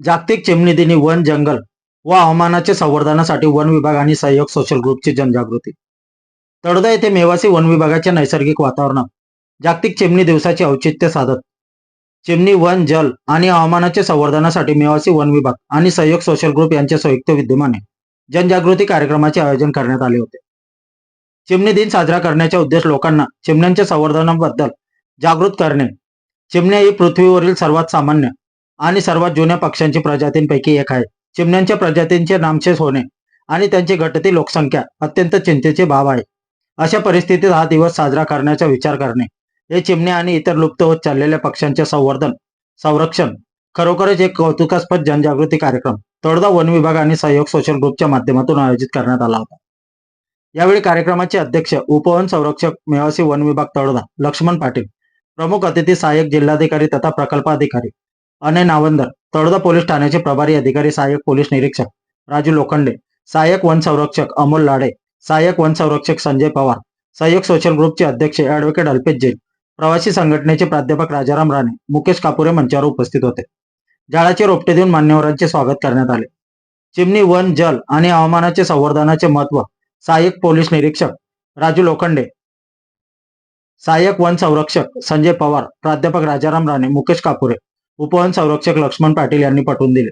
जागतिक चिमणी दिनी वन जंगल व हवामानाच्या संवर्धनासाठी वन विभाग आणि सहयोग सोशल ग्रुपची जनजागृती. तळोदा येथे मेवासी वन विभागाच्या नैसर्गिक वातावरणात जागतिक चिमणी दिवसाचे औचित्य साधत चिमणी वन जल आणि हवामानाच्या संवर्धनासाठी मेवासी वन विभाग आणि सहयोग सोशल ग्रुप यांच्या संयुक्त विद्यमाने जनजागृती कार्यक्रमाचे आयोजन करण्यात आले होते. चिमणी दिन साजरा करण्याचा उद्देश लोकांना चिमण्यांच्या संवर्धनाबद्दल जागृत करणे. चिमण्या ही पृथ्वीवरील सर्वात सामान्य आणि सर्वात जुन्या पक्ष्यांची प्रजातींपैकी एक आहे. चिमण्यांच्या प्रजातींचे नामशेष होणे आणि त्यांची घटती लोकसंख्या अत्यंत चिंतेचे भाव आहे. अशा परिस्थितीत हा दिवस साजरा करण्याचा विचार करणे. हे चिमण्या आणि इतर लुप्त होत चाललेल्या पक्ष्यांचे संवर्धन संरक्षण खरोखरच एक कौतुकास्पद जनजागृती कार्यक्रम. तळोदा वन विभाग आणि सहयोग सोशल ग्रुपच्या माध्यमातून आयोजित करण्यात आला होता. यावेळी कार्यक्रमाचे अध्यक्ष उपवन संरक्षक मेवासी वन विभाग तळोदा लक्ष्मण पाटील प्रमुख अतिथी सहाय्यक जिल्हाधिकारी तथा प्रकल्पाधिकारी अनय नावंदर तळोदा पोलीस ठाण्याचे प्रभारी अधिकारी सहाय्यक पोलीस निरीक्षक राजू लोखंडे सहाय्यक वन संरक्षक अमोल लाडे सहाय्यक वन संरक्षक संजय पवार सहाय्यक सोशल ग्रुपचे अध्यक्ष ऍडव्होकेट अल्पेश जैन प्रवासी संघटनेचे प्राध्यापक राजाराम राणे मुकेश कापुरे मंचावर उपस्थित होते. जाळाचे रोपटे देऊन मान्यवरांचे स्वागत करण्यात आले. चिमणी वन जल आणि हवामानाचे संवर्धनाचे महत्त्व सहाय्यक पोलीस निरीक्षक राजू लोखंडे सहाय्यक वन संरक्षक संजय पवार प्राध्यापक राजाराम राणे मुकेश कापुरे उपवन संरक्षक लक्ष्मण पाटील यांनी पटवून दिले.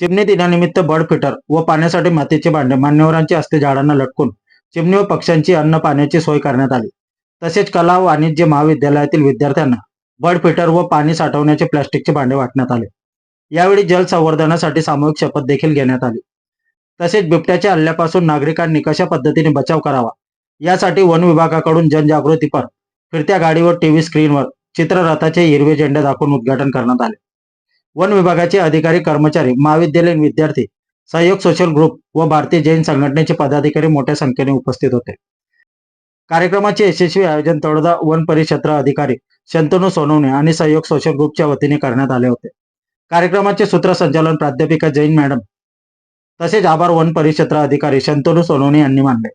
चिमणी दिनानिमित्त बर्ड फिटर व पाण्यासाठी मातीचे भांडे मान्यवरांचे हस्ते झाडांना लटकून चिमणी व पक्ष्यांची अन्न पाण्याची सोय करण्यात आली. तसेच कला व वाणिज्य महाविद्यालयातील विद्यार्थ्यांना बर्ड फिटर व पाणी साठवण्याचे प्लास्टिकचे भांडे वाटण्यात आले. यावेळी जल संवर्धनासाठी सामूहिक शपथ देखील घेण्यात आली. तसेच बिबट्याच्या हल्ल्यापासून नागरिकांनी कशा पद्धतीने बचाव करावा. यासाठी वन विभागाकडून जनजागृतीपर फिरत्या गाडीवर टीव्ही स्क्रीनवर चित्ररथाचे हिरवे झेंडे दाखवून उद्घाटन करण्यात आले. वन विभागाचे अधिकारी कर्मचारी महाविद्यालयीन विद्यार्थी सहयोग सोशल ग्रुप व भारतीय जैन संघटनेचे पदाधिकारी मोठ्या संख्येने उपस्थित होते. कार्यक्रमाचे यशस्वी आयोजन तळोदा वन परिक्षेत्र अधिकारी शंतनू सोनवणे आणि सहयोग सोशल ग्रुपच्या वतीने करण्यात आले होते. कार्यक्रमाचे सूत्रसंचालन प्राध्यापिका जैन मॅडम तसेच आभार वन परिक्षेत्र अधिकारी शंतनू सोनवणे यांनी मानले.